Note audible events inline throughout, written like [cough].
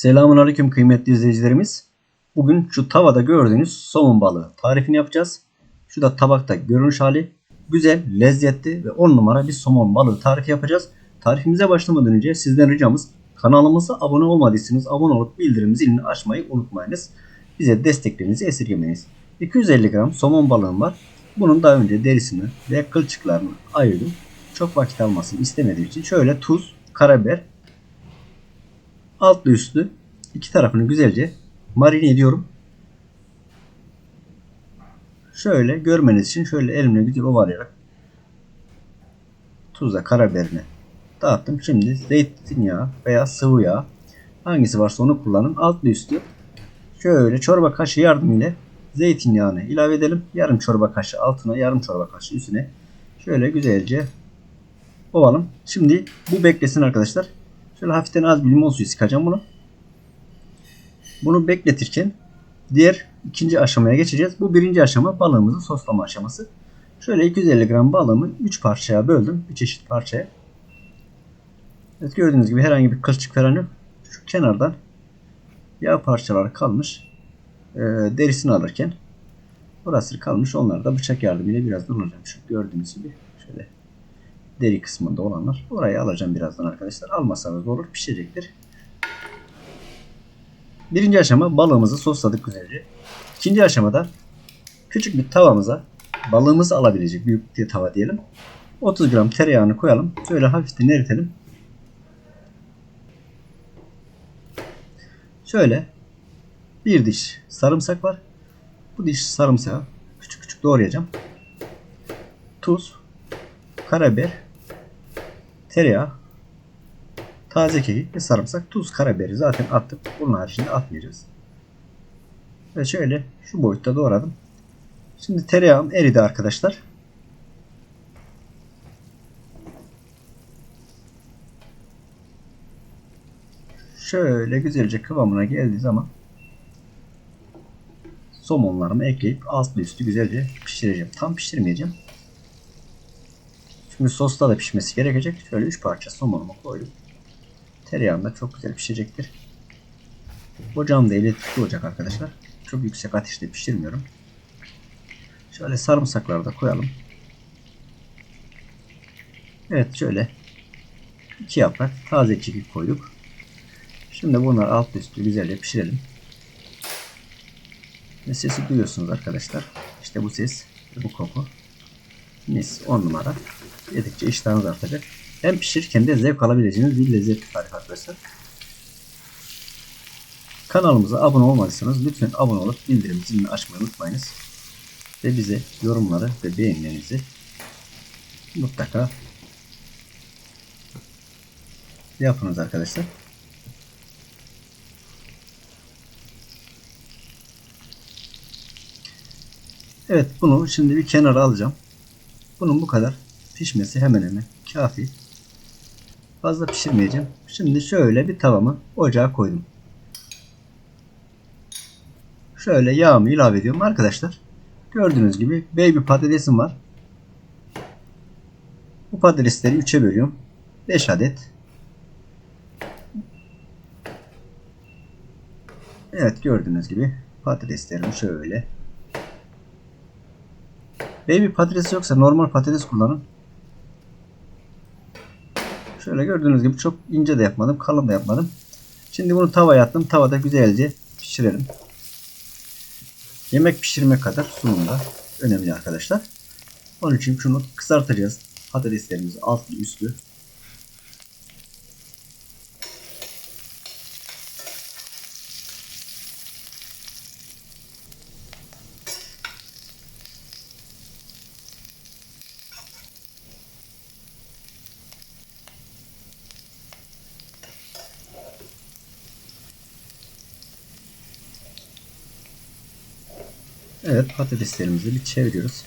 Selamun Aleyküm kıymetli izleyicilerimiz. Bugün şu tavada gördüğünüz somon balığı tarifini yapacağız. Şu da tabakta görünüş hali. Güzel, lezzetli ve 10 numara bir somon balığı tarifi yapacağız. Tarifimize başlamadan önce sizden ricamız kanalımıza abone olmadıysanız abone olup bildirim zilini açmayı unutmayınız. Bize desteklerinizi esirgemeyiniz. 250 gram somon balığım var. Bunun daha önce derisini ve kılçıklarını ayırdım. Çok vakit almasını istemediğim için şöyle tuz, karabiber, altlı üstlü iki tarafını güzelce marine ediyorum. Şöyle görmeniz için şöyle elimle güzel ovalayarak tuzla karabiberini dağıttım. Şimdi zeytinyağı veya sıvı yağ hangisi varsa onu kullanın. Altlı üstlü şöyle çorba kaşığı yardımıyla zeytinyağını ilave edelim. Yarım çorba kaşığı altına yarım çorba kaşığı üstüne şöyle güzelce ovalım. Şimdi bu beklesin arkadaşlar. Şöyle hafiften az bir limon suyu sıkacağım bunu. Bunu bekletirken diğer ikinci aşamaya geçeceğiz. Bu birinci aşama balığımızın soslama aşaması. Şöyle 250 gram balığımı 3 parçaya böldüm. 3 eşit parçaya. Evet gördüğünüz gibi herhangi bir kılçık falan yok. Şu kenardan yağ parçaları kalmış. Ee, derisini alırken burası kalmış. Onları da bıçak yardımıyla birazdan alacağım. Şu gördüğünüz gibi şöyle deri kısmında olanlar. Orayı alacağım birazdan arkadaşlar. Almasanız olur pişecektir. Birinci aşama balığımızı sosladık güzelce. İkinci aşamada küçük bir tavamıza balığımızı alabilecek büyük bir tava diyelim. 30 gram tereyağını koyalım. Şöyle hafiften eritelim. Şöyle bir diş sarımsak var. Bu diş sarımsağı küçük küçük doğrayacağım. Tuz, karabiber, tereyağı, taze kekik ve sarımsak, tuz, karabiberi zaten attık. Bunun haricinde atmayacağız. Ve şöyle şu boyutta doğradım. Şimdi tereyağım eridi arkadaşlar. Şöyle güzelce kıvamına geldiği zaman somonlarımı ekleyip altlı üstü güzelce pişireceğim. Tam pişirmeyeceğim. Çünkü sosta da pişmesi gerekecek. Şöyle 3 parça somonumu koydum. Tereyağım da çok güzel pişecektir. Ocağım da elektrikli olacak arkadaşlar. Çok yüksek ateşte pişirmiyorum. Şöyle sarımsakları da koyalım. Evet şöyle iki yaprak taze kekik koyduk. Şimdi bunları alt üstü güzelce pişirelim. Ve sesi duyuyorsunuz arkadaşlar. İşte bu ses, bu koku. Mis 10 numara. Yedikçe iştahınız artacak. Hem pişirirken de zevk alabileceğiniz bir lezzetli tarif arkadaşlar. Kanalımıza abone olmadıysanız lütfen abone olup bildirim zilini açmayı unutmayınız. Ve bize yorumları ve beğenilerinizi mutlaka yapınız arkadaşlar. Evet bunu şimdi bir kenara alacağım. Bunun bu kadar pişmesi hemen hemen kafi. Fazla pişirmeyeceğim. Şimdi şöyle bir tavamı ocağa koydum. Şöyle yağımı ilave ediyorum arkadaşlar. Gördüğünüz gibi baby patatesim var. Bu patatesleri 3'e bölüyorum. 5 adet. Evet gördüğünüz gibi patateslerimi şöyle. Baby patates yoksa normal patates kullanın. Şöyle gördüğünüz gibi çok ince de yapmadım, kalın da yapmadım. Şimdi bunu tavaya attım. Tavada güzelce pişirelim. Yemek pişirme kadar sunumda önemli arkadaşlar. Onun için şunu kızartacağız. Patateslerimizi altlı üstlü. Evet patateslerimizi bir çeviriyoruz.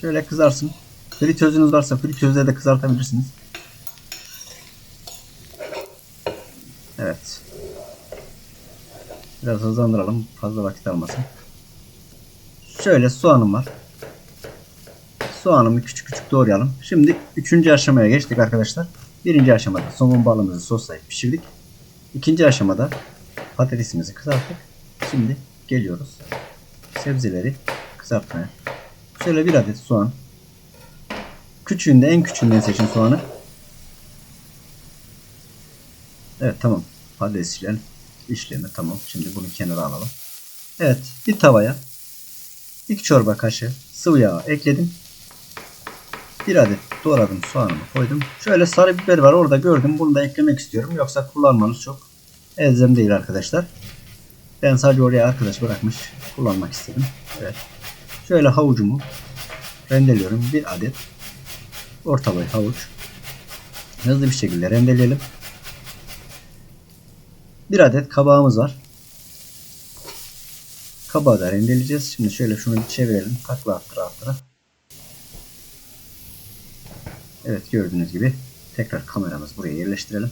Şöyle kızarsın. Fritözünüz varsa fritözde de kızartabilirsiniz. Evet. Biraz hızlandıralım. Fazla vakit almasın. Şöyle soğanım var. Soğanımı küçük küçük doğrayalım. Şimdi üçüncü aşamaya geçtik arkadaşlar. Birinci aşamada somon balığımızı soslayıp pişirdik. İkinci aşamada patatesimizi kızarttık. Şimdi geliyoruz. Sebzeleri kızartmaya. Şöyle bir adet soğan. Küçüğünde en küçüğünden seçin soğanı. Evet tamam. Patates işlem, işlemi tamam. Şimdi bunu kenara alalım. Evet bir tavaya 2 çorba kaşığı sıvı yağ ekledim. Bir adet doğradım soğanımı koydum. Şöyle sarı biber var orada gördüm. Bunu da eklemek istiyorum. Yoksa kullanmanız çok elzem değil arkadaşlar. Ben sadece oraya arkadaş bırakmış kullanmak istedim. Evet. Şöyle havucumu rendeliyorum. Bir adet orta boy havuç. Hızlı bir şekilde rendeleyelim. Bir adet kabağımız var. Kabağı da rendeleyeceğiz. Şimdi şöyle şunu bir çevirelim. Takla attıra attıra. Evet gördüğünüz gibi tekrar kameramızı buraya yerleştirelim.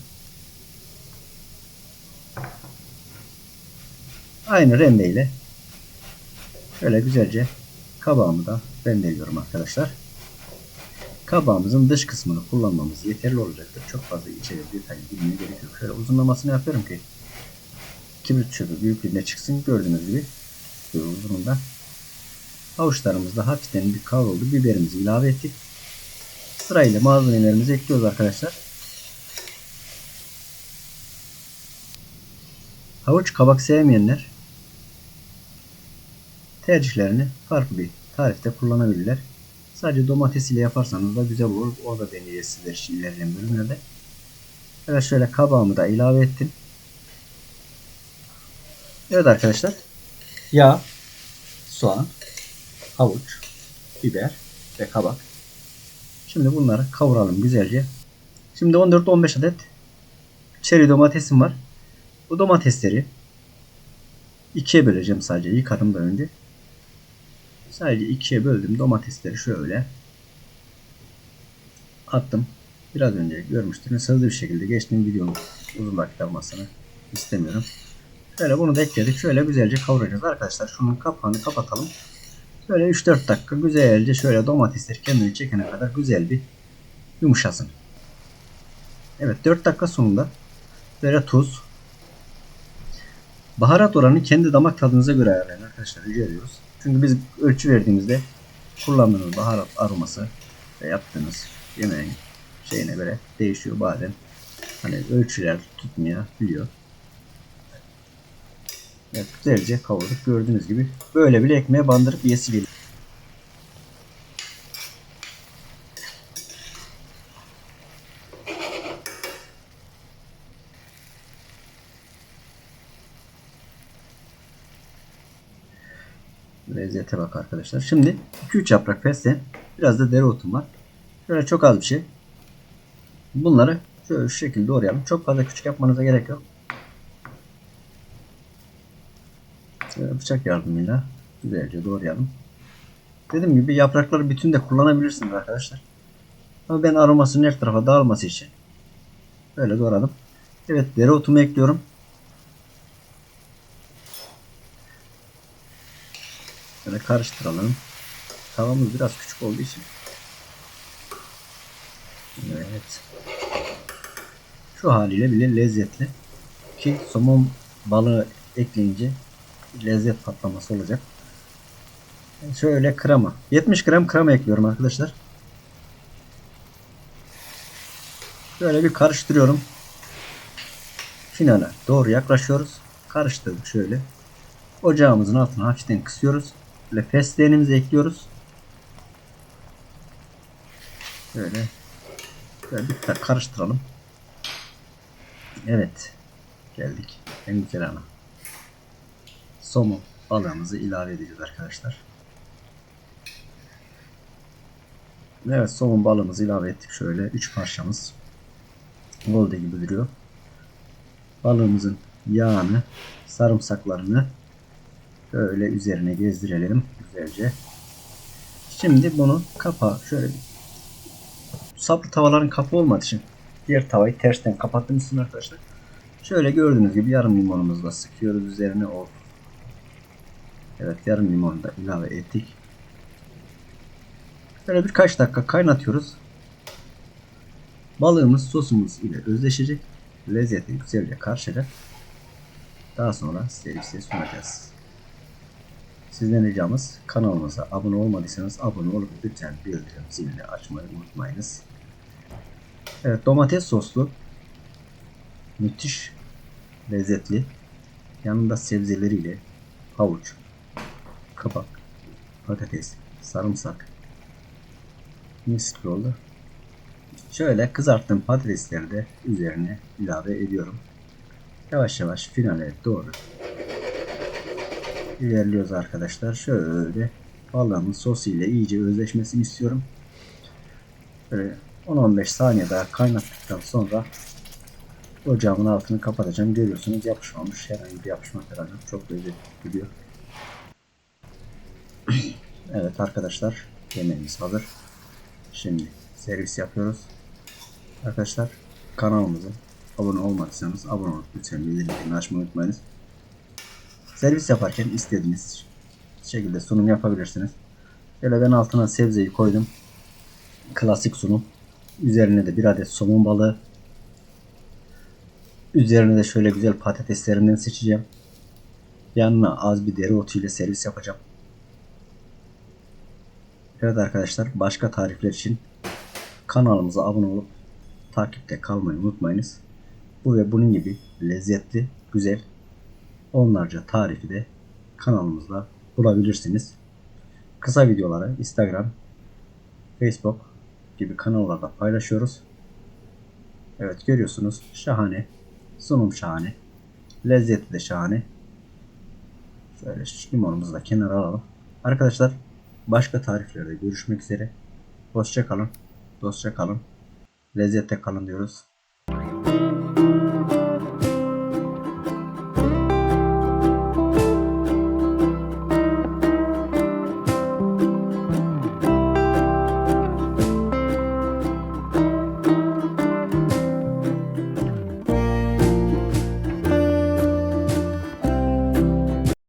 Aynı rendeyle şöyle güzelce kabağımı da rendeliyorum arkadaşlar. Kabağımızın dış kısmını kullanmamız yeterli olacaktır. Çok fazla içeri detay girmeye gerek yok. Şöyle uzunlamasını yapıyorum ki kibrit çöpü büyüklüğünde çıksın. Gördüğünüz gibi böyle uzunluğunda. Havuçlarımız da hafiften bir kavruldu. Biberimizi ilave ettik. Sırayla malzemelerimizi ekliyoruz arkadaşlar. Havuç kabak sevmeyenler tercihlerini farklı bir tarifte kullanabilirler. Sadece domates ile yaparsanız da güzel olur. O da deneyeceğiz sizler için ilerleyen bölümlerde. Evet şöyle kabağımı da ilave ettim. Evet arkadaşlar. Yağ, soğan, havuç, biber ve kabak. Şimdi bunları kavuralım güzelce. Şimdi 14-15 adet çeri domatesim var. Bu domatesleri ikiye böleceğim sadece. Yıkadım da önce. Sadece ikiye böldüm domatesleri şöyle attım. Biraz önce görmüştünüz. Hızlı bir şekilde geçtiğim videonun uzun vakit almasını istemiyorum. Şöyle bunu da ekledik. Şöyle güzelce kavuracağız arkadaşlar. Şunun kapağını kapatalım. Şöyle 3-4 dakika güzelce şöyle domatesler kendini çekene kadar güzel bir yumuşasın. Evet 4 dakika sonunda böyle tuz. Baharat oranı kendi damak tadınıza göre ayarlayın arkadaşlar rica ediyoruz. Çünkü biz ölçü verdiğimizde kullandığınız baharat aroması ve yaptığınız yemeğin şeyine göre değişiyor bazen. Hani ölçüler tutmayabiliyor. Evet, güzelce kavurduk. Gördüğünüz gibi böyle bile ekmeğe bandırıp yesi geliyor. Lezzete bak arkadaşlar. Şimdi 2-3 yaprak fesleğen, biraz da dereotum var. Şöyle çok az bir şey. Bunları şöyle şu şekilde doğrayalım. Çok fazla küçük yapmanıza gerek yok. Şöyle bıçak yardımıyla güzelce doğrayalım. Dediğim gibi yaprakları bütün de kullanabilirsiniz arkadaşlar. Ama ben aromasının her tarafa dağılması için böyle doğradım. Evet dereotumu ekliyorum. Şöyle karıştıralım. Tavamız biraz küçük olduğu için. Evet. Şu haliyle bile lezzetli. Ki somon balığı ekleyince lezzet patlaması olacak. Şöyle krema. 70 gram krema ekliyorum arkadaşlar. Şöyle bir karıştırıyorum. Finale doğru yaklaşıyoruz. Karıştırdık şöyle. Ocağımızın altını hafiften kısıyoruz. Böyle fesleğenimizi ekliyoruz. Böyle Böyle bir de karıştıralım. Evet. Geldik. En güzel ana. Somon balığımızı ilave edeceğiz arkadaşlar. Evet somon balığımızı ilave ettik şöyle. 3 parçamız. Golde gibi duruyor. Balığımızın yağını, sarımsaklarını böyle üzerine gezdirelim güzelce. Şimdi bunu kapağı şöyle bir saplı tavaların kapı olmadığı için diğer tavayı tersten kapattığımız arkadaşlar. Şöyle gördüğünüz gibi yarım limonumuzu da sıkıyoruz üzerine o. Evet yarım limonu da ilave ettik. Böyle birkaç dakika kaynatıyoruz. Balığımız sosumuz ile özleşecek lezzeti güzelce karşılayıp daha sonra servise sunacağız. Sizden ricamız kanalımıza abone olmadıysanız abone olup lütfen bildirim zilini açmayı unutmayınız. Evet domates soslu müthiş lezzetli yanında sebzeleriyle havuç, kabak, patates, sarımsak mis oldu. Şöyle kızarttığım patatesleri de üzerine ilave ediyorum. Yavaş yavaş finale doğru ilerliyoruz arkadaşlar. Şöyle balığımın sosu ile iyice özleşmesini istiyorum. Böyle 10-15 saniye daha kaynattıktan sonra ocağımın altını kapatacağım. Görüyorsunuz yapışmamış. Herhangi bir yapışma yok. Çok lezzetli gidiyor. [clears throat] evet arkadaşlar yemeğimiz hazır. Şimdi servis yapıyoruz. Arkadaşlar kanalımıza abone olmadıysanız abone olup lütfen bildirimleri açmayı unutmayınız. Servis yaparken istediğiniz şekilde sunum yapabilirsiniz. Şöyle ben altına sebzeyi koydum. Klasik sunum. Üzerine de bir adet somon balığı. Üzerine de şöyle güzel patateslerinden seçeceğim. Yanına az bir dereotu ile servis yapacağım. Evet arkadaşlar başka tarifler için kanalımıza abone olup takipte kalmayı unutmayınız. Bu ve bunun gibi lezzetli, güzel onlarca tarifi de kanalımızda bulabilirsiniz. Kısa videoları Instagram, Facebook gibi kanallarda paylaşıyoruz. Evet görüyorsunuz şahane, sunum şahane, lezzeti de şahane. Şöyle limonumuzu da kenara alalım. Arkadaşlar başka tariflerde görüşmek üzere. Hoşça kalın, dostça kalın, lezzette kalın diyoruz.